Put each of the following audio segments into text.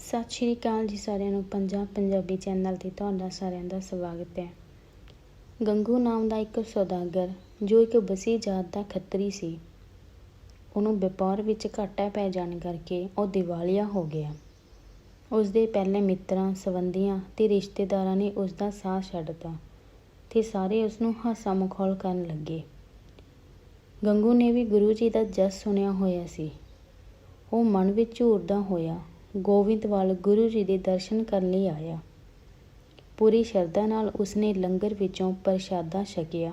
ਸਤਿ ਸ਼੍ਰੀ ਅਕਾਲ ਜੀ ਸਾਰਿਆਂ ਨੂੰ ਪੰਜਾਬ ਪੰਜਾਬੀ ਚੈਨਲ ਤੇ ਤੁਹਾਡਾ ਸਾਰਿਆਂ ਦਾ ਸਵਾਗਤ ਹੈ। ਗੰਗੂ ਨਾਮ ਦਾ ਇੱਕ ਸੌਦਾਗਰ, ਜੋ ਇੱਕ ਵਸੀ ਜਾਤ ਦਾ ਖੱਤਰੀ ਸੀ। ਉਹਨੂੰ ਵਪਾਰ ਵਿੱਚ ਘਾਟਾ ਪੈ ਜਾਣ ਕਰਕੇ ਉਹ ਦਿਵਾਲੀਆ ਹੋ ਗਿਆ। ਉਸ ਦੇ ਪਹਿਲੇ ਮਿੱਤਰਾਂ, ਸੰਬੰਧੀਆਂ ਤੇ ਰਿਸ਼ਤੇਦਾਰਾਂ ਨੇ ਉਸ ਦਾ ਸਾਥ ਛੱਡਤਾ ਤੇ ਸਾਰੇ ਉਸ ਨੂੰ ਹਾਸਾ ਮਖੌਲ ਕਰਨ ਲੱਗੇ। ਗੰਗੂ ਨੇ ਵੀ ਗੁਰੂ ਜੀ ਦਾ ਜਸ ਸੁਣਿਆ ਹੋਇਆ ਸੀ। ਉਹ ਮਨ ਵਿੱਚ ਝੂਰਦਾ ਹੋਇਆ ਗੋਬਿੰਦਵਾਲ ਗੁਰੂ ਜੀ ਦੇ ਦਰਸ਼ਨ ਕਰਨ ਲਈ ਆਇਆ। ਪੂਰੀ ਸ਼ਰਧਾ ਨਾਲ ਉਸਨੇ ਲੰਗਰ ਵਿੱਚੋਂ ਪ੍ਰਸ਼ਾਦਾ ਛਕਿਆ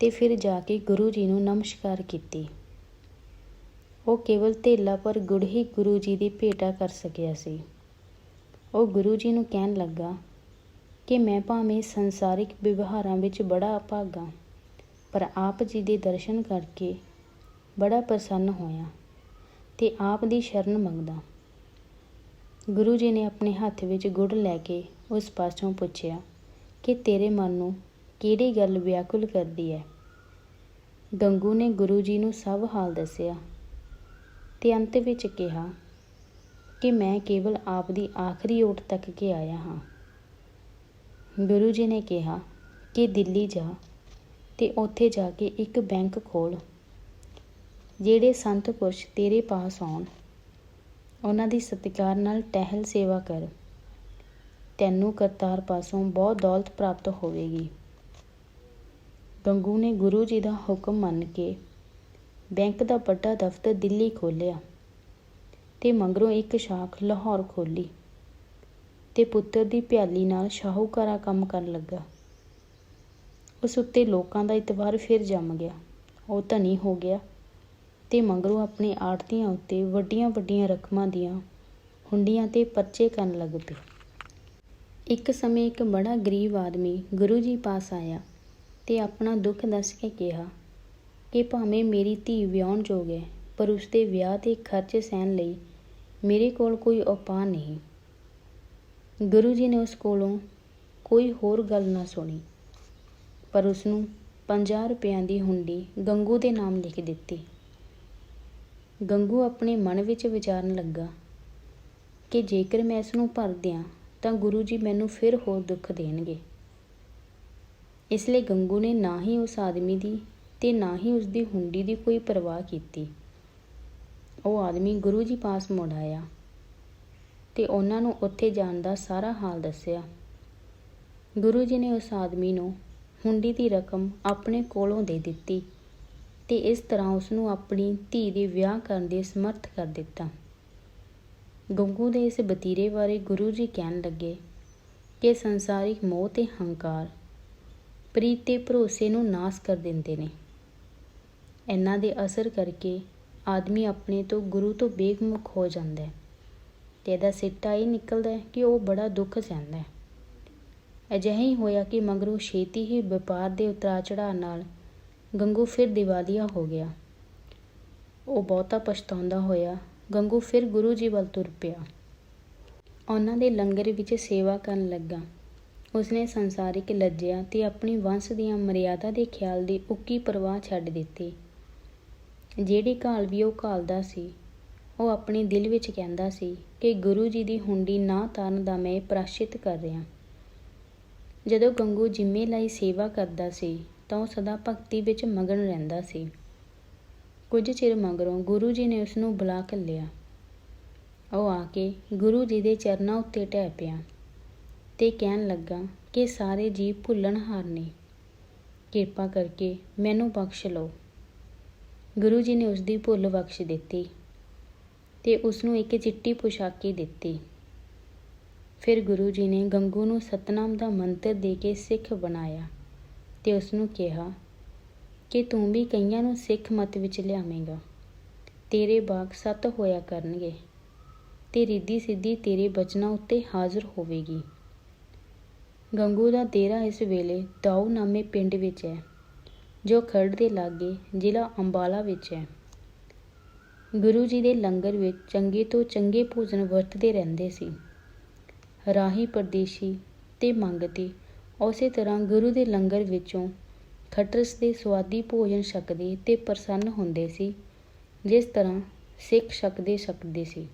ਤੇ ਫਿਰ ਜਾ ਕੇ ਗੁਰੂ ਜੀ ਨੂੰ ਨਮਸਕਾਰ ਕੀਤੀ। ਉਹ ਕੇਵਲ ਧੇਲਾ ਪਰ ਗੁੜ ਹੀ ਗੁਰੂ ਜੀ ਦੀ ਭੇਟਾ ਕਰ ਸਕਿਆ ਸੀ। ਉਹ ਗੁਰੂ ਜੀ ਨੂੰ ਕਹਿਣ ਲੱਗਾ ਕਿ ਮੈਂ ਭਾਵੇਂ ਸੰਸਾਰਿਕ ਵਿਵਹਾਰਾਂ ਵਿੱਚ ਬੜਾ ਅਭਾਗਾ ਪਰ ਆਪ ਜੀ ਦੇ ਦਰਸ਼ਨ ਕਰਕੇ ਬੜਾ ਪ੍ਰਸੰਨ ਹੋਇਆ ਤੇ ਆਪ ਦੀ ਸ਼ਰਨ ਮੰਗਦਾ। ਗੁਰੂ ਜੀ ਨੇ ਆਪਣੇ ਹੱਥ ਵਿੱਚ ਗੁੜ ਲੈ ਕੇ ਉਸ ਪਾਸੋਂ ਪੁੱਛਿਆ ਕਿ ਤੇਰੇ ਮਨ ਨੂੰ ਕਿਹੜੀ ਗੱਲ ਵਿਆਕੁਲ ਕਰਦੀ ਹੈ ਗੰਗੂ ਨੇ ਗੁਰੂ ਜੀ ਨੂੰ ਸਭ ਹਾਲ ਦੱਸਿਆ ਤੇ ਅੰਤ ਵਿੱਚ ਕਿਹਾ ਕਿ ਮੈਂ ਕੇਵਲ ਆਪ ਦੀ ਆਖਰੀ ਓਟ ਤੱਕ ਕੇ ਆਇਆ ਹਾਂ। ਗੁਰੂ ਜੀ ਨੇ ਕਿਹਾ ਕਿ ਦਿੱਲੀ ਜਾ ਤੇ ਉੱਥੇ ਜਾ ਕੇ ਇੱਕ ਬੈਂਕ ਖੋਲ ਜਿਹੜੇ ਸੰਤ ਪੁਰਸ਼ ਤੇਰੇ ਪਾਸ ਆਉਣ। ਉਹਨਾਂ ਦੀ ਸਤਿਕਾਰ ਨਾਲ ਟਹਿਲ ਸੇਵਾ ਕਰ। ਤੈਨੂੰ ਕਰਤਾਰ ਪਾਸੋਂ ਬਹੁਤ ਦੌਲਤ ਪ੍ਰਾਪਤ ਹੋਵੇਗੀ। ਗੰਗੂ ਨੇ ਗੁਰੂ ਜੀ ਦਾ ਹੁਕਮ ਮੰਨ ਕੇ ਬੈਂਕ ਦਾ ਵੱਡਾ ਦਫ਼ਤਰ ਦਿੱਲੀ ਖੋਲ੍ਹਿਆ ਤੇ ਮਗਰੋਂ ਇੱਕ ਸ਼ਾਖ ਲਾਹੌਰ ਖੋਲੀ ਤੇ ਪੁੱਤਰ ਦੀ ਭਿਆਲੀ ਨਾਲ ਸ਼ਾਹੂਕਾਰਾ ਕੰਮ ਕਰਨ ਲੱਗਾ। ਉਸ ਉੱਤੇ ਲੋਕਾਂ ਦਾ ਇਤਬਾਰ ਫਿਰ ਜੰਮ ਗਿਆ। ਉਹ ਧਨੀ ਹੋ ਗਿਆ ਤੇ ਮਗਰੋਂ ਆਪਣੇ ਆੜਤੀਆਂ ਉੱਤੇ ਵੱਡੀਆਂ ਵੱਡੀਆਂ ਰਕਮਾਂ ਦੀਆਂ ਹੁੰਡੀਆਂ ਤੇ ਪਰਚੇ ਕਰਨ ਲੱਗ ਪਏ। ਇੱਕ ਸਮੇਂ ਇੱਕ ਬੜਾ ਗਰੀਬ ਆਦਮੀ ਗੁਰੂ ਜੀ ਪਾਸ ਆਇਆ ਤੇ ਆਪਣਾ ਦੁੱਖ ਦੱਸ ਕੇ ਕਿਹਾ ਕਿ ਭਾਵੇਂ ਮੇਰੀ ਧੀ ਵਿਆਹਣ ਯੋਗ ਹੈ, ਪਰ ਉਸਦੇ ਵਿਆਹ ਦੇ ਖਰਚੇ ਸਹਿਣ ਲਈ ਮੇਰੇ ਕੋਲ ਕੋਈ ਉਪਾਅ ਨਹੀਂ। ਗੁਰੂ ਜੀ ਨੇ ਉਸ ਕੋਲੋਂ ਕੋਈ ਹੋਰ ਗੱਲ ਨਾ ਸੁਣੀ, ਪਰ ਉਸ ਨੂੰ 50 ਰੁਪਿਆਂ ਦੀ ਹੁੰਡੀ ਗੰਗੂ ਦੇ ਨਾਮ ਲਿਖ ਦਿੱਤੀ। ਗੰਗੂ ਆਪਣੇ ਮਨ ਵਿੱਚ ਵਿਚਾਰਨ ਲੱਗਾ ਕਿ ਜੇਕਰ ਮੈਂ ਇਸ ਨੂੰ ਭਰ ਦਿਆਂ ਤਾਂ ਗੁਰੂ ਜੀ ਮੈਨੂੰ ਫਿਰ ਹੋਰ ਦੁੱਖ ਦੇਣਗੇ। ਇਸ ਲਈ ਗੰਗੂ ਨੇ ਨਾ ਹੀ ਉਸ ਆਦਮੀ ਦੀ ਤੇ ਨਾ ਹੀ ਉਸ ਦੀ ਹੁੰਡੀ ਦੀ ਕੋਈ ਪਰਵਾਹ ਕੀਤੀ। ਉਹ ਆਦਮੀ ਗੁਰੂ ਜੀ ਪਾਸ ਮੁੜ ਆਇਆ ਤੇ ਉਹਨਾਂ ਨੂੰ ਉੱਥੇ ਜਾਣ ਦਾ ਸਾਰਾ ਹਾਲ ਦੱਸਿਆ। ਗੁਰੂ ਜੀ ਨੇ ਉਸ ਆਦਮੀ ਨੂੰ ਹੁੰਡੀ ਦੀ ਰਕਮ ਆਪਣੇ ਕੋਲੋਂ ਦੇ ਦਿੱਤੀ। ਤੇ ਇਸ ਤਰ੍ਹਾਂ ਉਸ ਨੂੰ ਆਪਣੀ ਧੀ ਦੇ ਵਿਆਹ ਕਰਨ ਦੇ ਸਮਰਥ ਕਰ ਦਿੱਤਾ। ਗੰਗੂ ਦੇ ਇਸ ਬਤੀਰੇ ਬਾਰੇ ਗੁਰੂ ਜੀ ਕਹਿਣ ਲੱਗੇ ਕਿ ਸੰਸਾਰਿਕ ਮੋਹ ਤੇ ਹੰਕਾਰ ਪ੍ਰੀਤ ਤੇ ਭਰੋਸੇ ਨੂੰ ਨਾਸ ਕਰ ਦਿੰਦੇ ਨੇ। ਇਹਨਾਂ ਦੇ ਅਸਰ ਕਰਕੇ ਆਦਮੀ ਆਪਣੇ ਤੋਂ ਗੁਰੂ ਤੋਂ ਬੇਗਮੁਖ ਹੋ ਜਾਂਦਾ ਹੈ ਤੇ ਇਹਦਾ ਸਿੱਟਾ ਇਹ ਨਿਕਲਦਾ ਹੈ ਕਿ ਉਹ ਬੜਾ ਦੁੱਖ ਸਹਿੰਦਾ ਹੈ। ਅਜਿਹਾ ਹੀ ਹੋਇਆ ਕਿ ਮਗਰੋਂ ਛੇਤੀ ਹੀ ਵਪਾਰ ਦੇ ਉਤਰਾ ਚੜਾਅ ਨਾਲ ਗੰਗੂ ਫਿਰ ਦੀਵਾਲੀਆ ਹੋ ਗਿਆ। ਉਹ ਬਹੁਤਾ ਪਛਤਾਉਂਦਾ ਹੋਇਆ ਗੰਗੂ ਫਿਰ ਗੁਰੂ ਜੀ ਵੱਲ ਤੁਰ ਪਿਆ। ਉਹਨਾਂ ਦੇ ਲੰਗਰ ਵਿੱਚ ਸੇਵਾ ਕਰਨ ਲੱਗਾ। ਉਸਨੇ ਸੰਸਾਰਿਕ ਲੱਜਿਆ ਤੇ ਆਪਣੀ ਵੰਸ਼ ਦੀਆਂ ਮਰਿਆਦਾ ਦੇ ਖਿਆਲ ਦੀ ਉੱਕੀ ਪਰਵਾਹ ਛੱਡ ਦਿੱਤੀ। ਜਿਹੜੀ ਘਾਲ ਵੀ ਉਹ ਘਾਲਦਾ ਸੀ, ਉਹ ਆਪਣੇ ਦਿਲ ਵਿੱਚ ਕਹਿੰਦਾ ਸੀ ਕਿ ਗੁਰੂ ਜੀ ਦੀ ਹੁੰਡੀ ਨਾ ਤਾਰਨ ਦਾ ਮੈਂ ਪ੍ਰਾਸ਼ਿਤ ਕਰ ਰਿਹਾ। ਜਦੋਂ ਗੰਗੂ ਜਿੰਮੇ ਲਈ ਸੇਵਾ ਕਰਦਾ ਸੀ ਤਾਂ ਉਹ ਸਦਾ ਭਗਤੀ ਵਿੱਚ ਮਗਨ ਰਹਿੰਦਾ ਸੀ। ਕੁਝ ਚਿਰ ਮਗਰੋਂ ਗੁਰੂ ਜੀ ਨੇ ਉਸ ਨੂੰ ਬੁਲਾ ਲਿਆ। ਉਹ ਆ ਕੇ ਗੁਰੂ ਜੀ ਦੇ ਚਰਨਾਂ ਉੱਤੇ ਟਹਿ ਪਿਆ ਤੇ ਕਹਿਣ ਲੱਗਾ ਕਿ ਸਾਰੇ ਜੀਵ ਭੁੱਲਣਹਾਰ ਨੇ। ਕਿਰਪਾ ਕਰਕੇ ਮੈਨੂੰ ਬਖਸ਼ ਲਓ। ਗੁਰੂ ਜੀ ਨੇ ਉਸ ਦੀ ਭੁੱਲ ਬਖਸ਼ ਦਿੱਤੀ ਤੇ ਉਸ ਨੂੰ ਇੱਕ ਚਿੱਟੀ ਪੁਸ਼ਾਕੀ ਦਿੱਤੀ। ਫਿਰ ਗੁਰੂ ਜੀ ਨੇ ਗੰਗੂ ਨੂੰ ਸਤਨਾਮ ਦਾ ਮੰਤਰ ਦੇ ਕੇ ਸਿੱਖ ਬਣਾਇਆ। ਤੇ ਉਸ ਨੂੰ ਕਿਹਾ, ਕਿ ਤੂੰ ਵੀ ਕਈਆਂ ਨੂੰ ਸਿੱਖ ਮਤ ਵਿੱਚ ਲਿਆਵੇਂਗਾ। ਤੇਰੇ ਬਾਗ ਸਤ ਹੋਇਆ ਕਰਨਗੇ। ਤੇ ਰਿੱਧੀ ਸਿੱਧੀ ਤੇਰੇ ਬਚਨਾਂ ਉੱਤੇ ਹਾਜ਼ਰ ਹੋਵੇਗੀ। ਗੰਗੂ ਦਾ ਤੇਰਾ ਇਸ ਵੇਲੇ ਦਾਊ ਨਾਮੇ ਪਿੰਡ ਵਿੱਚ ਹੈ, ਜੋ ਖਰੜ ਦੇ ਲਾਗੇ ਜ਼ਿਲ੍ਹਾ ਅੰਬਾਲਾ ਵਿੱਚ ਹੈ। ਗੁਰੂ ਜੀ ਦੇ ਲੰਗਰ ਵਿੱਚ ਚੰਗੇ ਤੋਂ ਚੰਗੇ ਭੋਜਨ ਵਰਤਦੇ ਰਹਿੰਦੇ ਸੀ। ਰਾਹੀ ਪਰਦੇਸ਼ੀ ਤੇ ਮੰਗਤੇ ਉਸੇ ਤਰ੍ਹਾਂ ਗੁਰੂ ਦੇ ਲੰਗਰ ਵਿੱਚੋਂ ਖਟਰਸ ਦੇ ਸਵਾਦੀ ਭੋਜਨ ਛਕਦੇ ਤੇ ਪ੍ਰਸੰਨ ਹੁੰਦੇ ਸੀ, ਜਿਸ ਤਰ੍ਹਾਂ ਸਿੱਖ ਛਕਦੇ ਛਕਦੇ ਸੀ।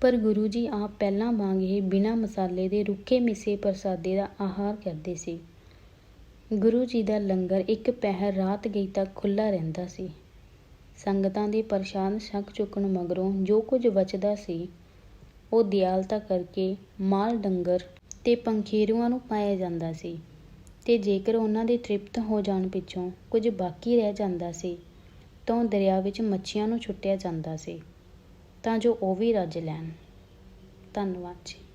ਪਰ ਗੁਰੂ ਜੀ ਆਪ ਪਹਿਲਾਂ ਵਾਂਗ ਹੀ ਬਿਨਾਂ ਮਸਾਲੇ ਦੇ ਰੁੱਖੇ ਮਿੱਸੇ ਪ੍ਰਸਾਦੇ ਦਾ ਆਹਾਰ ਕਰਦੇ ਸੀ। ਗੁਰੂ ਜੀ ਦਾ ਲੰਗਰ ਇੱਕ ਪਹਿਰ ਰਾਤ ਗਈ ਤੱਕ ਖੁੱਲ੍ਹਾ ਰਹਿੰਦਾ ਸੀ। ਸੰਗਤਾਂ ਦੇ ਪ੍ਰਸ਼ਾਦ ਛਕ ਚੁੱਕਣ ਮਗਰੋਂ ਜੋ ਕੁਝ ਬਚਦਾ ਸੀ, ਉਹ ਦਿਆਲਤਾ ਕਰਕੇ ਮਾਲ ਡੰਗਰ ਤੇ ਪੰਖੇਰੂਆਂ ਨੂੰ ਪਾਇਆ ਜਾਂਦਾ ਸੀ ਤੇ ਜੇਕਰ ਉਹਨਾਂ ਦੇ ਤ੍ਰਿਪਤ ਹੋ ਜਾਣ ਪਿੱਛੋਂ ਕੁਝ ਬਾਕੀ ਰਹਿ ਜਾਂਦਾ ਸੀ, ਤਾਂ ਉਹ ਦਰਿਆ ਵਿੱਚ ਮੱਛੀਆਂ ਨੂੰ ਛੁੱਟਿਆ ਜਾਂਦਾ ਸੀ, ਤਾਂ ਜੋ ਉਹ ਵੀ ਰੱਜ ਲੈਣ। ਧੰਨਵਾਦ ਜੀ।